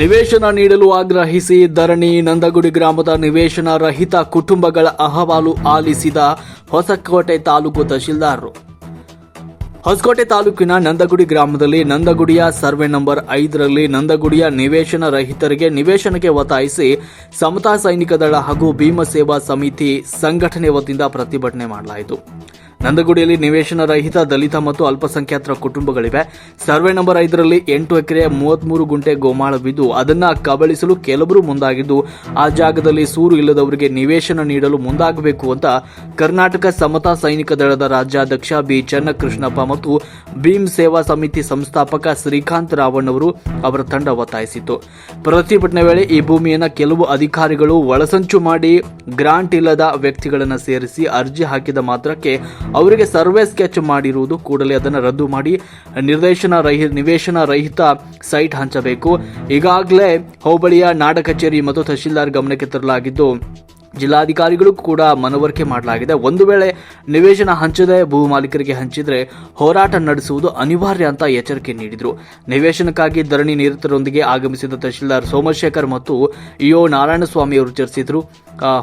ನಿವೇಶನ ನೀಡಲು ಆಗ್ರಹಿಸಿ ಧರಣಿ ನಂದಗುಡಿ ಗ್ರಾಮದ ನಿವೇಶನ ರಹಿತ ಕುಟುಂಬಗಳ ಅಹವಾಲು ಆಲಿಸಿದ ಹೊಸಕೋಟೆ ತಾಲೂಕು ತಹಶೀಲ್ದಾರರು. ಹೊಸಕೋಟೆ ತಾಲೂಕಿನ ನಂದಗುಡಿ ಗ್ರಾಮದಲ್ಲಿ ನಂದಗುಡಿಯ ಸರ್ವೆ ನಂಬರ್ ಐದರಲ್ಲಿ ನಂದಗುಡಿಯ ನಿವೇಶನ ರಹಿತರಿಗೆ ನಿವೇಶನಕ್ಕೆ ಒತ್ತಾಯಿಸಿ ಸಮತಾ ಸೈನಿಕ ದಳ ಹಾಗೂ ಭೀಮ ಸೇವಾ ಸಮಿತಿ ಸಂಘಟನೆ ವತಿಯಿಂದ ಪ್ರತಿಭಟನೆ ಮಾಡಲಾಯಿತು. ನಂದಗುಡಿಯಲ್ಲಿ ನಿವೇಶನ ರಹಿತ ದಲಿತ ಮತ್ತು ಅಲ್ಪಸಂಖ್ಯಾತರ ಕುಟುಂಬಗಳಿವೆ. ಸರ್ವೆ ನಂಬರ್ ಐದರಲ್ಲಿ ಎಂಟು ಎಕರೆ ಮೂವತ್ಮೂರು ಗುಂಟೆ ಗೋಮಾಳವಿದ್ದು ಅದನ್ನ ಕಬಳಿಸಲು ಕೆಲವರು ಮುಂದಾಗಿದ್ದು, ಆ ಜಾಗದಲ್ಲಿ ಸೂರು ಇಲ್ಲದವರಿಗೆ ನಿವೇಶನ ನೀಡಲು ಮುಂದಾಗಬೇಕು ಅಂತ ಕರ್ನಾಟಕ ಸಮತಾ ಸೈನಿಕ ದಳದ ರಾಜ್ಯಾಧ್ಯಕ್ಷ ಬಿ. ಚನ್ನಕೃಷ್ಣಪ್ಪ ಮತ್ತು ಭೀಮ್ ಸೇವಾ ಸಮಿತಿ ಸಂಸ್ಥಾಪಕ ಶ್ರೀಕಾಂತ್ ರಾವಣ್ ಅವರು ಅವರ ತಂಡ ಒತ್ತಾಯಿಸಿತು ಪ್ರತಿಭಟನೆ ವೇಳೆ ಈ ಭೂಮಿಯನ್ನ ಕೆಲವು ಅಧಿಕಾರಿಗಳು ಒಳಸಂಚು ಮಾಡಿ ಗ್ರಾಂಟ್ ಇಲ್ಲದ ವ್ಯಕ್ತಿಗಳನ್ನು ಸೇರಿಸಿ ಅರ್ಜಿ ಹಾಕಿದ ಮಾತ್ರಕ್ಕೆ ಅವರಿಗೆ ಸರ್ವೆ ಸ್ಕೆಚ್ ಮಾಡಿರುವುದು ಕೂಡಲೇ ಅದನ್ನು ರದ್ದು ಮಾಡಿ ನಿರ್ದೇಶನ ರಹಿ, ನಿವೇಶನ ರಹಿತ ಸೈಟ್ ಹಂಚಬೇಕು. ಈಗಾಗಲೇ ಹೋಬಳಿಯ ನಾಡ ಕಚೇರಿ ಮತ್ತು ತಹಶೀಲ್ದಾರ್ ಗಮನಕ್ಕೆ ತರಲಾಗಿದ್ದು ಜಿಲ್ಲಾಧಿಕಾರಿಗಳು ಕೂಡ ಮನವರಿಕೆ ಮಾಡಲಾಗಿದೆ. ಒಂದು ವೇಳೆ ನಿವೇಶನ ಹಂಚದೆ ಭೂ ಮಾಲೀಕರಿಗೆ ಹಂಚಿದ್ರೆ ಹೋರಾಟ ನಡೆಸುವುದು ಅನಿವಾರ್ಯ ಅಂತ ಎಚ್ಚರಿಕೆ ನೀಡಿದರು. ನಿವೇಶನಕ್ಕಾಗಿ ಧರಣಿ ನಿರತರೊಂದಿಗೆ ಆಗಮಿಸಿದ ತಹಶೀಲ್ದಾರ್ ಸೋಮಶೇಖರ್ ಮತ್ತು ಇಒ ನಾರಾಯಣಸ್ವಾಮಿ ಅವರು ಚರ್ಚಿಸಿದರು.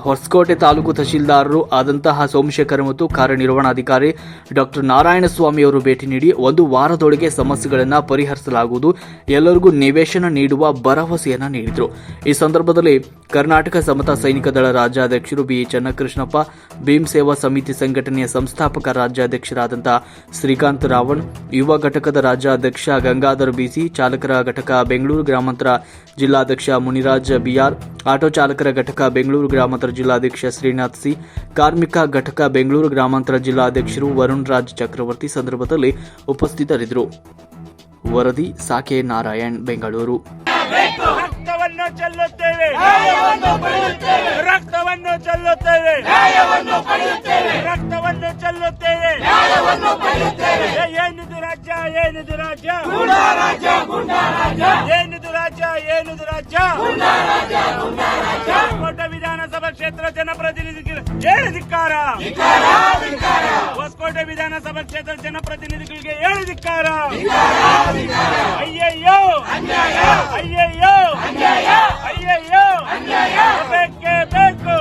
ಹೊಸಕೋಟೆ ತಾಲೂಕು ತಹಶೀಲ್ದಾರರು ಆದಂತಹ ಸೋಮಶೇಖರ್ ಮತ್ತು ಕಾರ್ಯನಿರ್ವಹಣಾಧಿಕಾರಿ ಡಾಕ್ಟರ್ ನಾರಾಯಣಸ್ವಾಮಿ ಅವರು ಭೇಟಿ ನೀಡಿ ಒಂದು ವಾರದೊಳಗೆ ಸಮಸ್ಯೆಗಳನ್ನು ಪರಿಹರಿಸಲಾಗುವುದು. ಎಲ್ಲರಿಗೂ ನಿವೇಶನ ನೀಡುವ ಭರವಸೆಯನ್ನು ನೀಡಿದರು. ಈ ಸಂದರ್ಭದಲ್ಲಿ ಕರ್ನಾಟಕ ಸಮತಾ ಸೈನಿಕ ದಳ ರಾಜ್ಯಾಧ್ಯಕ್ಷರು ಬಿ. ಚನ್ನಕೃಷ್ಣಪ್ಪ, ಭೀಮ್ ಸೇವಾ ಸಮಿತಿ ಸಂಘಟನೆಯ ಸಂಸ್ಥಾಪಕ ರಾಜ್ಯಾಧ್ಯಕ್ಷರಾದಂತಹ ಶ್ರೀಕಾಂತ್ ರಾವಣ್, ಯುವ ಘಟಕದ ರಾಜ್ಯಾಧ್ಯಕ್ಷ ಗಂಗಾಧರ್ ಬಿಸಿ, ಚಾಲಕರ ಘಟಕ ಬೆಂಗಳೂರು ಗ್ರಾಮಾಂತರ ಜಿಲ್ಲಾಧ್ಯಕ್ಷ ಮುನಿರಾಜ್ ಬಿಆರ್, ಆಟೋ ಚಾಲಕರ ಘಟಕ ಬೆಂಗಳೂರು ಗ್ರಾಮಾಂತರ ಜಿಲ್ಲಾಧ್ಯಕ್ಷ ಶ್ರೀನಾಥ್ ಸಿ, ಕಾರ್ಮಿಕ ಘಟಕ ಬೆಂಗಳೂರು ಗ್ರಾಮಾಂತರ ಜಿಲ್ಲಾಧ್ಯಕ್ಷರು ವರುಣ್ ರಾಜ್ ಚಕ್ರವರ್ತಿ ಸಂದರ್ಭದಲ್ಲಿ ಉಪಸ್ಥಿತರಿದ್ದರು. ವರದಿ, ಸಾಕೆ ನಾರಾಯಣ್, ಬೆಂಗಳೂರು. ರಕ್ತವನ್ನು ಚೆಲ್ಲುತ್ತೇವೆ. ರಕ್ತವನ್ನು ಚೆಲ್ಲುತ್ತೇವೆ. ರಕ್ತವನ್ನು ಚೆಲ್ಲುತ್ತೇವೆ ಏನಿದು ರಾಜ್ಯ ಏನಿದು ರಾಜ್ಯ? ಏನಿದು ರಾಜ್ಯ ಏನಿದು ರಾಜ್ಯ? ಕ್ಷೇತ್ರ ಜನಪ್ರತಿನಿಧಿಗಳು ಹೇಳಿ ಧಿಕ್ಕಾರ! ಹೊಸಕೋಟೆ ವಿಧಾನಸಭಾ ಕ್ಷೇತ್ರ ಜನಪ್ರತಿನಿಧಿಗಳಿಗೆ ಹೇಳಿ ಧಿಕ್ಕಾರ! ಅಯ್ಯಯ್ಯೋ! ಅಯ್ಯಯ್ಯೋ! ಅಯ್ಯಯ್ಯೋ! ಬೇಕೇ! ಬೇಕು!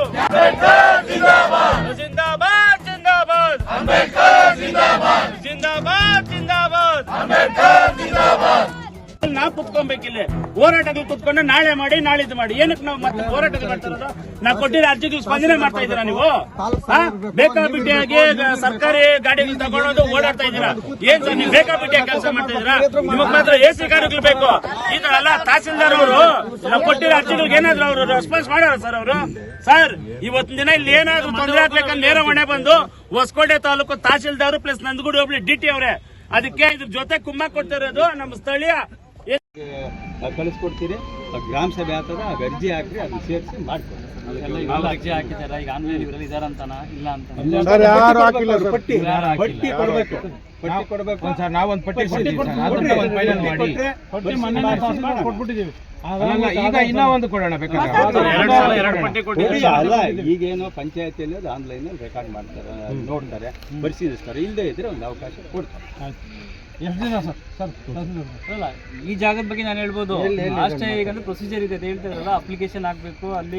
ನಾವು ಕುತ್ಕೊಬೇಕಿಲ್ಲ. ಹೋರಾಟಗಳು ಕುತ್ಕೊಂಡು ನಾಳೆ ಮಾಡಿ ನಾಳಿದ್ದು ಮಾಡಿ. ಏನಕ್ಕೆ ನಾವು ಮತ್ತೆ ಹೋರಾಟ ಮಾಡ್ತಿರೋದು ನಾವು ಕೊಟ್ಟಿರೋ ಅರ್ಜಿಗಳು ಸ್ಪಂದನೆ ಮಾಡ್ತಾ ಇದ್ದೀರಾ ನೀವು? ಬೇಕಾಬಿಟ್ಟಿಯಾಗಿ ಸರ್ಕಾರಿ ಗಾಡಿಗಳು ತಗೊಳ್ಳೋದು ಓಡಾಡ್ತಾ ಇದ್ದೀರಾ? ಏನ್ ಸರ್ ನೀವು ಬೇಕಾಬಿಟ್ಟಿಯಾಗಿ ಕೆಲಸ ಮಾಡ್ತಾ ಇದ್ದೀರಾ? ನಿಮಗ್ ಮಾತ್ರ ಎ ಸಿ ಕಾರ್ಗಳು ಬೇಕು. ಈ ತರ ಅಲ್ಲ ತಹಸೀಲ್ದಾರ್ ಅವರು ನಾವು ಕೊಟ್ಟಿರೋ ಅರ್ಜಿಗಳಿಗೆ ಏನಾದ್ರು ಅವರು ರೆಸ್ಪಾನ್ಸ್ ಮಾಡ್ಯಾರ ಸರ್ ಅವರು? ಸರ್ ಇವತ್ತಿನ ದಿನ ಇಲ್ಲಿ ಏನಾದ್ರು ತೊಂದರೆ ಆಗ್ಬೇಕಂತ ನೇರ ಹೊಣೆ ಬಂದು Hoskote taluk tahsildar plus Nandagudi hobli D T ಅವರೇ. ಅದಕ್ಕೆ ಇದ್ರ ಜೊತೆ ಕುಮ್ಮ ಕೊಡ್ತಿರೋದು ನಮ್ಮ ಸ್ಥಳೀಯ ಕಳಿಸ್ಕೊಡ್ತೀರಿ. ಆ ಗ್ರಾಮ ಸಭೆ ಆತದ ಆಗ ಅರ್ಜಿ ಹಾಕ್ರಿ ಅದನ್ನ ಸೇರಿಸಿ ಮಾಡ್ಕೊಡಿ. ಇವಾಗ ಅರ್ಜಿ ಹಾಕಿದ್ದಾರೆ? ಈಗ ಆನ್ಲೈನ್ ಇವರಲ್ಲಿ ಇಲ್ಲ ಅಂತ ಸರ್ ಯಾರು ಹಾಕಿಲ್ಲ ಪಟ್ಟಿ. ಕೊಡ್ಬೇಕು. ಪಟ್ಟಿ ಕೊಡ್ಬೇಕು. ಸರ್. ನಾವೊಂದು ಪಟ್ಟಿ ಒಂದು ಫೈನಲ್ ಮಾಡಿ. ಪಟ್ಟಿ ಮೊನ್ನೆ ಕೊಟ್ಬಿಟ್ಟಿದ್ದೀವಿ. ಅಲ್ಲ, ಈಗ ಇನ್ನೂ ಒಂದು ಕೊಡೋಣ ಬೇಕಾದ್ರೆ ಎರಡು ಎರಡು ಪಟ್ಟಿ ಕೊಟ್ಟಿದ್ದೀವಿ. ಕೊಡಿ, ಅಲ್ಲ ಈಗೇನು ಪಂಚಾಯತಿಯಲ್ಲಿ ಅದು ಆನ್ಲೈನ್ ರೆಕಾರ್ಡ್ ಮಾಡ್ತಾರೆ ನೋಡ್ತಾರೆ ಪರಿಶೀಲಿಸ್ತಾರೆ ಇಲ್ಲದೆ ಇದ್ರೆ ಒಂದು ಅವಕಾಶ ಕೊಡ್ತಾರೆ. ಎಷ್ಟು ದಿನ ಸರ್ ಸರ್ ಅಲ್ಲ ಈ ಜಾಗದ ಬಗ್ಗೆ ನಾನು ಹೇಳ್ಬೋದು. ಅಷ್ಟೇ ಈಗ ಅಂದ್ರೆ ಪ್ರೊಸೀಜರ್ ಇದೆ. ಹೇಳ್ತಾ ಇದ್ರಲ್ಲ ಅಪ್ಲಿಕೇಶನ್ ಹಾಕಬೇಕು ಅಲ್ಲಿ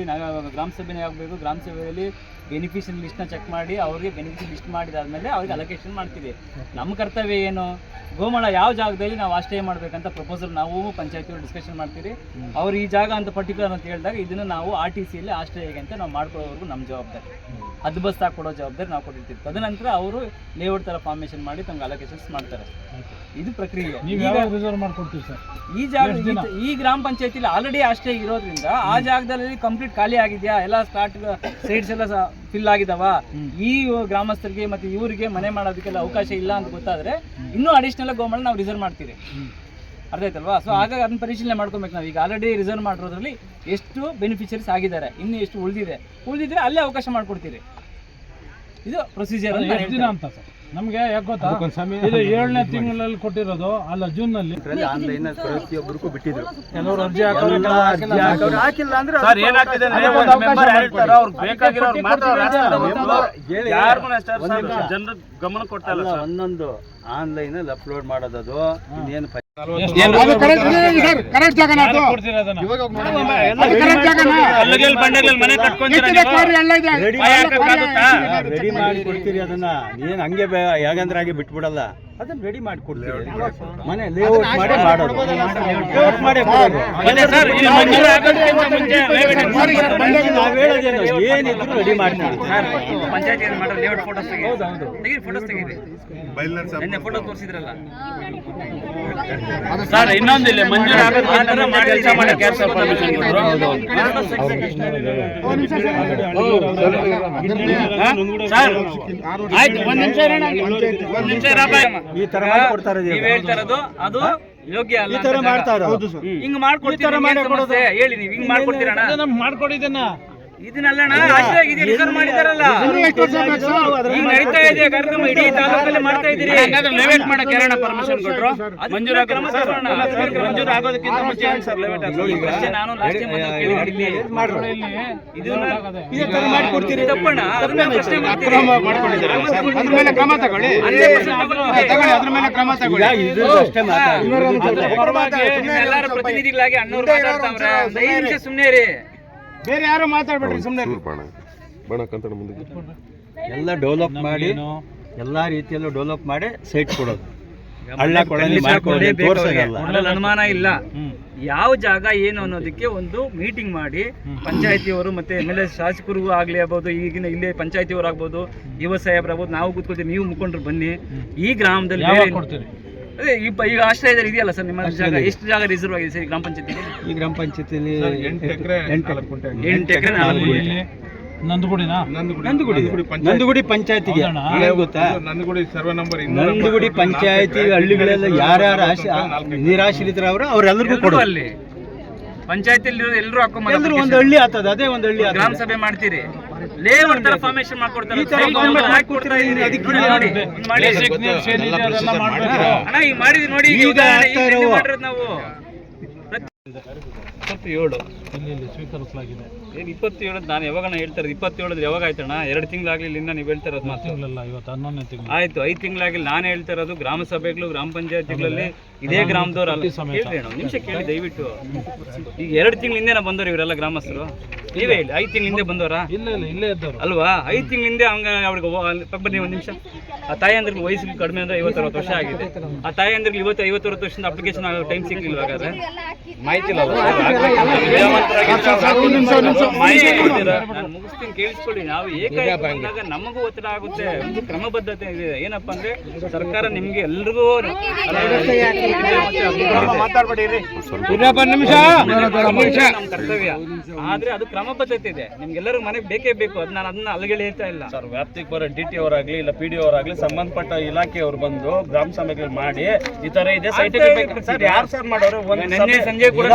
ಗ್ರಾಮ ಸಭೆನೇ ಆಗಬೇಕು. ಗ್ರಾಮ ಸಭೆಯಲ್ಲಿ ಬೆನಿಫಿಷಿಯಲ್ ಲಿಸ್ಟ್ನ ಚೆಕ್ ಮಾಡಿ ಅವ್ರಿಗೆ ಬೆನಿಫಿಷಿಯಲ್ ಲಿಸ್ಟ್ ಮಾಡಿದಾದ್ಮೇಲೆ ಅವ್ರಿಗೆ ಅಲೋಕೇಶನ್ ಮಾಡ್ತೀವಿ. ನಮ್ಮ ಕರ್ತವ್ಯ ಏನು? ಗೋಮಾಳ ಯಾವ ಜಾಗದಲ್ಲಿ ನಾವು ಆಶ್ರಯ ಮಾಡಬೇಕಂತ ಪ್ರಪೋಸಲ್ ನಾವು ಪಂಚಾಯತಿ ಡಿಸ್ಕಷನ್ ಮಾಡ್ತೀವಿ ಅವ್ರು ಈ ಜಾಗ ಅಂತ ಪರ್ಟಿಕ್ಯುಲರ್ ಅಂತ ಹೇಳಿದಾಗ ಇದನ್ನು ನಾವು ಆರ್ ಟಿ ಸಿಯಲ್ಲಿ ಆಶ್ರಯಗೆ ಅಂತ ನಾವು ಮಾಡ್ಕೊಳ್ಳೋವರೆಗೂ ನಮ್ಮ ಜವಾಬ್ದಾರಿ. ಅದು ಬಸ್ ಕೊಡೋ ಜವಾಬ್ದಾರಿ ನಾವು ಕೊಟ್ಟಿರ್ತೀವಿ. ತದನಂತರ ಅವರು ಲೇಔಟ್ ಥರ ಫಾರ್ಮೇಷನ್ ಮಾಡಿ ತಮ್ಗೆ ಅಲೋಕೇಶನ್ಸ್ ಮಾಡ್ತಾರೆ. ಇದು ಪ್ರಕ್ರಿಯೆ. ರಿಸರ್ವ್ ಮಾಡ್ಕೊಡ್ತೀವಿ ಸರ್? ಈ ಜಾಗ ಈ- ಈ ಗ್ರಾಮ ಪಂಚಾಯತಿಲಿ ಆಲ್ರೆಡಿ ಆಶ್ರಯ ಇರೋದ್ರಿಂದ ಆ ಜಾಗದಲ್ಲಿ ಕಂಪ್ಲೀಟ್ ಖಾಲಿ ಆಗಿದೆಯಾ? ಎಲ್ಲ ಸ್ಟಾರ್ಟ್ ಸೈಡ್ಸ್ ಎಲ್ಲ ಫಿಲ್ ಆಗಿದಾವ ಈ ಗ್ರಾಮಸ್ಥರಿಗೆ ಮತ್ತೆ ಇವರಿಗೆ ಮನೆ ಮಾಡೋದಕ್ಕೆಲ್ಲ ಅವಕಾಶ ಇಲ್ಲ ಅಂತ ಗೊತ್ತಾದ್ರೆ ಇನ್ನೂ ಅಡಿಷನಲ್ ಗೋಮಲ್ ನಾವು ರಿಸರ್ವ್ ಮಾಡ್ತೀವಿ ಅರ್ಥ ಆಯ್ತಲ್ವಾ? ಸೊ ಹಾಗಾಗಿ ಅದನ್ನ ಪರಿಶೀಲನೆ ಮಾಡ್ಕೊಬೇಕು ನಾವು ಈಗ ಆಲ್ರೆಡಿ ರಿಸರ್ವ್ ಮಾಡಿರೋದ್ರಲ್ಲಿ ಎಷ್ಟು ಬೆನಿಫಿಷರೀಸ್ ಆಗಿದ್ದಾರೆ ಇನ್ನು ಎಷ್ಟು ಉಳಿದಿದೆ. ಉಳಿದಿದ್ರೆ ಅಲ್ಲೇ ಅವಕಾಶ ಮಾಡ್ಕೊಡ್ತೀರಿ. ಇದು ಪ್ರೊಸೀಜರ್ ಅಂತ ನಮಗೆ ಯಾಕೆ ಗೊತ್ತಾ? ಇದು ಏಳನೇ ತಿಂಗಳಲ್ಲಿ ಕೊಟ್ಟಿರೋದು ಅಲ್ಲ ಜೂನ್ನಲ್ಲಿ ಆನ್ಲೈನ್ ಪ್ರತಿಯೊಬ್ಬರಿಗೂ ಬಿಟ್ಟಿದ್ರು. ಕೆಲವರು ಅರ್ಜಿ ಹಾಕೋರು ಹಾಕಿಲ್ಲ. ಅಂದ್ರೆ ಸರ್ ಏನಾಗ್ತಿದೆ ಅಂದ್ರೆ ಒಂದು ಒಂದು ಅವಕಾಶ member ಹೇಳ್ತಾರೆ, ಅವ್ರಿಗೆ ಬೇಕಾಗಿರೋರು ಮಾತ್ರ ರಾಸ್ತಾರೆ. ಹೇಳಿ. ಯಾರ್ಗೂ ಅಷ್ಟೇ ಜನರ ಗಮನ ಕೊಡ್ತಾ ಇಲ್ಲ ಆನ್ಲೈನ್ ಅಲ್ಲಿ ಅಪ್ಲೋಡ್ ಮಾಡೋದದು ಇನ್ನೇನು ಕರೆಕ್ಟ್ ಜಾಗನ ಅದು. ಕರೆಕ್ಟ್ ಜಾಗನ. ಅಲ್ಲಿಗೆಲ್ಲಿ ಮನೆ ಕಟ್ಕೊಂತೀರ? ರೆಡಿ ಮಾಡಿ ಕೊಡ್ತೀರಿ ಅದನ್ನ. ನೀನ್ ಹಂಗೆ ಬೇ- ಹೇಗಂದ್ರೆ ಹಾಗೆ ಬಿಟ್ಬಿಡಲ್ಲ. ಅದನ್ನ ರೆಡಿ ಮಾಡಿ ಕೊಡ್ತೀರಿ ಮನೆ ಲೇಔಟ್ ಮಾಡಿ ಮಾಡೋದು ಲೇಔಟ್ ಮಾಡಿ ನಾವ್ ಹೇಳೋದೇನು ಏನಿದ್ರು ರೆಡಿ ಮಾಡ್ತೀವಿ ಪಂಚಾಯತ್ ಏನ್ ಮಾಡೋ ಲೇಔಟ್ ಫೋಟೋಸ್ ತೆಗಿ ತೆಗಿ ಫೋಟೋಸ್ ನಿನ್ನೆ ಫೋಟೋ ತೋರಿಸಿದ್ರಲ್ಲ ಸರ್ ಇನ್ನೊಂದು ಇಲ್ಲಿ ಮಂಜೂರು ಮುಂಚೆ ಕೆಲಸ ಮಾಡಕ್ಕೆ ಯಾರು ಸರ್ ಪರ್ಮಿಷನ್ ಕೊಟ್ಟರು ಸರ್ ಆಯ್ತು ಒಂದ್ ನಿಮಿಷ ಒಂದ್ ನಿಮಿಷ ಇರಪ್ಪ ಈ ತರ ಮಾಡ್ಕೊಡ್ತಾರೆ ನೀವ್ ಹೇಳ್ತಾ ಇರೋದು ಅದು ಯೋಗ್ಯ ಅಲ್ಲ ಈ ತರ ಮಾಡ್ತಾ. ಇರೋದು. ಹಿಂಗ್ ಮಾಡ್ಕೊಡ್ತೀರಾ ಹೇಳಿ ನೀವು ಹಿಂಗ್ ಮಾಡ್ಕೊಡ್ತೀರಣ್ಣ? ನಮ್ಗೆ ಮಾಡ್ಕೊಡಿದ್ದನ್ನ. ಇದನ್ನಲ್ಲಣ್ಣ ಅಷ್ಟೇ ಆಗಿದೆ ರಿಸರ್ವ್ ಮಾಡಿದಾರಲ್ಲ. ಈಗ ನಡೀತಾ ಇದೆ ಕಾರ್ಯಕ್ರಮ ಇಡೀ ತಾಲೂಕಲ್ಲಿ ಮಾಡ್ತಾ ಇದ್ದೀರಿ. ಹಂಗಾದ್ರೆ ಲೇಔಟ್ ಮಾಡಕ್ಕೆ ಯಾರಣ್ಣ ಪರ್ಮಿಷನ್ ಕೊಟ್ರು? ಮಂಜೂರು ಆಗೋದು ಕ್ರಮ ಸರ್. ತಗೊಳ್ಳೋಣ. ಆಗೋದಕ್ಕಿಂತ ಮುಂಚೆ ಏನ್ ಸರ್. ಲೇಔಟ್ ಹಾಕೋದು? ಅಷ್ಟೇ ನಾನು ಲಾಸ್ಟ್ ಟೈಮ್ ಬಂದು ಕೇಳಿದ್ದೀನಿ ಇಲ್ಲಿ. ಇದನ್ನ ಇದೇ ತರ ಮಾಡಿ ಕೊಡ್ತೀರಿ ತಪ್ಪಣ್ಣ ಅದನ್ನ ಪ್ರಶ್ನೆ ಮಾಡ್ತೀರಿ. ಅದ್ರ ಮೇಲೆ ಕ್ರಮ ತಗೊಳ್ಳಿ. ತಗೊಳ್ಳಿ. ತಗೊಳ್ಳಿ. ಅದ್ರ ಮೇಲೆ ಕ್ರಮ ತಗೊಳ್ಳಿ. ಇದು ಅಷ್ಟೇ ಮಾತಾಡಿ ಅದ್ರ ಪರವಾಗಿ ನಿಮ್ಮೆಲ್ಲರ ಪ್ರತಿನಿಧಿಗಳಾಗಿ ಅಣ್ಣವ್ರು ಮಾತಾಡ್ತಾವ್ರೆ. ಒಂದ್ ಐದು ನಿಮಿಷ ಸುಮ್ಮನೆ ರೀ ಬೇರೆ ಯಾರು ಮಾತಾಡ್ಬೇಡ್ರಿ ಸುಮ್ಮನೆ ಎಲ್ಲ ಡೆವಲಪ್ ಮಾಡಿ ಎಲ್ಲಾ ರೀತಿಯಲ್ಲೂ ಡೆವಲಪ್ ಮಾಡಿ ಸೈಟ್ ಕೊಡೋದು. ಹಳ್ಳ ಕೊಳಲಿ ಮಾಡ್ಕೊಳ್ಳಿ ತೋರ್ಸೋದಲ್ಲ. ಅದ್ರಲ್ಲಿ ಅನುಮಾನ ಇಲ್ಲ. ಯಾವ ಜಾಗ ಏನು ಅನ್ನೋದಕ್ಕೆ ಒಂದು ಮೀಟಿಂಗ್ ಮಾಡಿ ಪಂಚಾಯತಿಯವರು ಮತ್ತೆ ಎಂ ಎಲ್ ಎ ಶಾಸಕರಿಗೂ ಆಗ್ಲಿ ಆಗ್ಬೋದು ಈಗಿನ ಇಲ್ಲೇ ಪಂಚಾಯತಿಯವರು ಆಗ್ಬೋದು ಯುವ ಸಾಹೇಬ್ರು ಆಗ್ಬೋದು ನಾವು ಕೂತ್ಕೊಳ್ತೀವಿ ನೀವು ಮುಖಂಡರು ಬನ್ನಿ. ಈ ಗ್ರಾಮದಲ್ಲಿ ಯಾವಾಗ ಬೇರೆ- ಕೊಡ್ತೀರಿ? ಅದೇ ಈ ಪ- ಈಗ ಆಶ್ರಯದಲ್ಲಿ ಇದೆಯಲ್ಲ ಸರ್ ನಿಮ್ಮ ಜಾಗ? ಎಷ್ಟು ಜಾಗ ರಿಸರ್ವ್ ಆಗಿದೆ ಸರ್ ಈ ಗ್ರಾಮ ಪಂಚಾಯತಿ ಈ ಗ್ರಾಮ ಪಂಚಾಯತಿಲಿ ಎಂಟು ಎಕರೆ ನಾಲ್ಕು ಗುಂಟೆ. ನಂದಗುಡಿನಾ? ನಂದುಗುಡಿ. ನಂದುಗುಡಿ ಪಂಚಾಯತಿಗೆ. ಗೊತ್ತಾ ನಂದಗುಡಿ ಸರ್ವೆ ನಂಬರ್ ನಂದುಗುಡಿ ಪಂಚಾಯತಿ ಹಳ್ಳಿಗಳೆಲ್ಲ ಯಾರ್ಯಾರ ಆಶ ನಿರಾಶ್ರಿತರವರು ಅವರೆಲ್ಲರಿಗೂ ಕೊಡು. ಅಲ್ಲಿ. ಪಂಚಾಯತಿಯಲ್ಲಿ ಎಲ್ಲರೂ ಹಾಕೊಂಡು ಒಂದು ಹಳ್ಳಿ ಆತದ ಅದೇ ಒಂದು ಹಳ್ಳಿ ಗ್ರಾಮ ಸಭೆ ಮಾಡ್ತೀರಿ. ಲೇಔಟ್ ತರ ಫಾರ್ಮೇಶನ್ ಮಾಡ್ಕೊಡ್ತಾರೆ. ಅಣ್ಣ ಈಗ ಮಾಡಿದ್ವಿ ನೋಡಿ ಈಗ ಮಾಡಿರೋದು ನಾವು. ಇಪ್ಪತ್ತೇಳು ಸ್ವೀಕರಿಸಲಾಗಿದೆ. ಏನ್ ಇಪ್ಪತ್ತೇಳು ನಾನು ಯಾವಾಗ ಹೇಳ್ತಾರೆ ಇಪ್ಪತ್ತೇಳು ಯಾವಾಗ ಆಯ್ತಣ್ಣ? ಎರಡು ತಿಂಗಳಾಗ್ಲಿಲ್ಲ ಇನ್ನ ನೀವು ಹೇಳ್ತಾ ಇರೋದು ಮಾತು. ಇವತ್ತು ಹನ್ನೊಂದನೇ ತಿಂಗಳು. ಆಯ್ತು ಐದು ತಿಂಗಳಾಗಿಲ್ಲ ನಾನು ಹೇಳ್ತಾ ಇರೋದು ಗ್ರಾಮ ಸಭೆಗಳು ಗ್ರಾಮ ಪಂಚಾಯತ್ಗಳಲ್ಲಿ ಇದೇ ಗ್ರಾಮದವ್ರು ಅಲ್ಲ ನಿಮಿಷ ಕೇಳಿ ದಯವಿಟ್ಟು. ಈಗ ಎರಡು ತಿಂಗಳಿಂದೇನ ಹಿಂದೆ ಬಂದವ್ರು ಇವರೆಲ್ಲ ಗ್ರಾಮಸ್ಥರು? ನೀವೇ ಹೇಳಿ ಐದು ತಿಂಗಳ ಹಿಂದೆ ಬಂದವರಾ ಇಲ್ಲ ಇಲ್ಲ ಇಲ್ಲೇ ಇದ್ದವರು ಅಲ್ವಾ ಐದು ತಿಂಗಳ ಹಿಂದೆ ಹಂಗ ಅವ್ರಿಗೆ ಬನ್ನಿ ಒಂದು ನಿಮಿಷ ಆ ತಾಯಂದ್ರಿಗೆ ವಯಸ್ಸು ಕಡಿಮೆ ಅಂದ್ರೆ ಐವತ್ತು ಅರವತ್ತು ವರ್ಷ ಆಗಿದೆ ಆ ತಾಯಂದ್ರಿಗೆ ಇವತ್ತು ಐವತ್ತು ಅರವತ್ತು ವರ್ಷದಿಂದ ಅಪ್ಲಿಕೇಶನ್ ಆಗೋ ಟೈಮ್ ಸಿಗ್ಲಿಲ್ಲ ಹಾಗಾದ್ರೆ ಮಾಹಿತಿ ಇಲ್ಲ ನಾನು ಮುಗಿಸ್ತೀನಿ ಕೇಳಿಸ್ಕೊಳ್ಳಿ ನಾವು ಏಕಾಏಕಿ ನಮಗೂ ಒತ್ತಡ ಆಗುತ್ತೆ ಒಂದು ಕ್ರಮಬದ್ಧತೆ ಇದೆ ಏನಪ್ಪಾ ಅಂದ್ರೆ ಸರ್ಕಾರ ನಿಮ್ಗೆ ಎಲ್ರಿಗೂ ನಮ್ಮ ಕರ್ತವ್ಯ ಆದ್ರೆ ಅದು ಕ್ರಮಬದ್ಧತೆ ಇದೆ. ನಿಮ್ಗೆಲ್ಲರೂ ಮನೆಗೆ ಬೇಕೇ ಬೇಕು. ಅದ್ ನಾನು ಅದನ್ನ ಅಲ್ಲಿಗೆ ಹೇಳ್ತಾ ಇಲ್ಲ. ಸರ್ ವ್ಯಾಪ್ತಿಗೆ ಬರೋ ಡಿ ಟಿ ಅವರಾಗ್ಲಿ ಇಲ್ಲ ಪಿ ಡಿ ಅವರಾಗ್ಲಿ ಸಂಬಂಧಪಟ್ಟ ಇಲಾಖೆಯವರು ಬಂದು ಗ್ರಾಮ ಸಭೆಗಳು ಮಾಡಿ ಈ ತರ ಇದೆ. ಸೈಟ್ ಯಾರು ಸರ್ ಮಾಡೋರು? ಸಂಜೆ ಕೂಡ